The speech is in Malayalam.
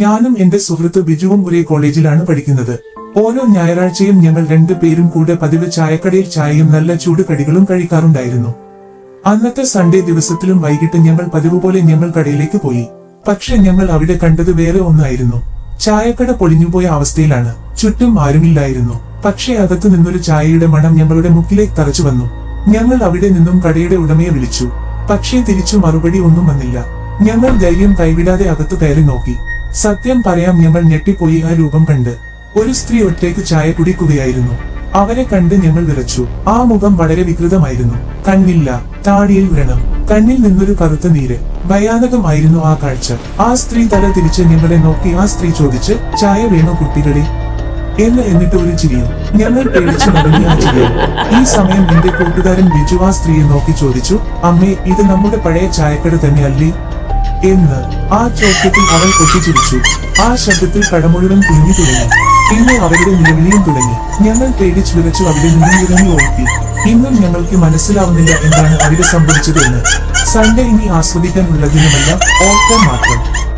ഞാനും എന്റെ സുഹൃത്ത് ബിജുവും ഒരേ കോളേജിലാണ് പഠിക്കുന്നത്. ഓരോ ഞായറാഴ്ചയും ഞങ്ങൾ രണ്ടു പേരും കൂടെ പതിവ് ചായക്കടയിൽ ചായയും നല്ല ചൂട് കടികളും കഴിക്കാറുണ്ടായിരുന്നു. അന്നത്തെ സൺഡേ ദിവസത്തിലും വൈകിട്ട് ഞങ്ങൾ പതിവ് പോലെ ഞങ്ങൾ കടയിലേക്ക് പോയി. പക്ഷെ ഞങ്ങൾ അവിടെ കണ്ടത് വേറെ ഒന്നായിരുന്നു. ചായക്കട പൊളിഞ്ഞുപോയ അവസ്ഥയിലാണ്. ചുറ്റും ആരുമില്ലായിരുന്നു. പക്ഷേ അകത്തു നിന്നൊരു ചായയുടെ മണം ഞങ്ങളുടെ മുക്കിലേക്ക് തറച്ചു വന്നു. ഞങ്ങൾ അവിടെ നിന്നും കടയുടെ ഉടമയെ വിളിച്ചു. പക്ഷേ തിരിച്ചു മറുപടി ഒന്നും വന്നില്ല. ഞങ്ങൾ ധൈര്യം കൈവിടാതെ അകത്ത് കയറി നോക്കി. സത്യം പറയാം ഞങ്ങൾ ഞെട്ടിപ്പോയി ആ രൂപം കണ്ട് ഒരു സ്ത്രീ ഒറ്റയ്ക്ക് ചായ കുടിക്കുകയായിരുന്നു. അവരെ കണ്ട് ഞങ്ങൾ വിറച്ചു. ആ മുഖം വളരെ വികൃതമായിരുന്നു. കണ്ണില്ല താടിയിൽ വ്രണം. കണ്ണിൽ നിന്നൊരു കറുത്ത നീര്. ഭയാനകമായിരുന്നു ആ കാഴ്ച. ആ സ്ത്രീ തല തിരിച്ച് ഞങ്ങളെ നോക്കി ആ സ്ത്രീ ചോദിച്ച് ചായ വേണോ കുട്ടികളെ? എന്ന് എന്നിട്ട് ഒരു ചിരിയും. ഞങ്ങൾ പേടിച്ചു മടങ്ങി ആ ചിരിയും. ഈ സമയം എന്റെ കൂട്ടുകാരൻ ബിജു ആ സ്ത്രീയെ നോക്കി ചോദിച്ചു അമ്മേ ഇത് നമ്മുടെ പഴയ ചായക്കട തന്നെയല്ലേ? എന്ന് ആ ചോദ്യത്തിൽ അവൾ പൊട്ടിച്ചിരിച്ചു ആ ശബ്ദത്തിൽ കടമുഴുവൻ കുഞ്ഞു തുടങ്ങി. പിന്നെ അവരുടെ നിലവിളിയും തുടങ്ങി. ഞങ്ങൾ പേടിച്ചു വിറച്ചു അവിടെ നിന്നും ഇറങ്ങി ഓർത്തി ഇന്നും ഞങ്ങൾക്ക് മനസ്സിലാവുന്നില്ല എന്താണ് അവിടെ സംഭവിച്ചത് എന്ന്. സൺഡേ ഇനി ആസ്വദിക്കാൻ ഉള്ളതിനുമല്ല ഓർക്കാൻ മാത്രം.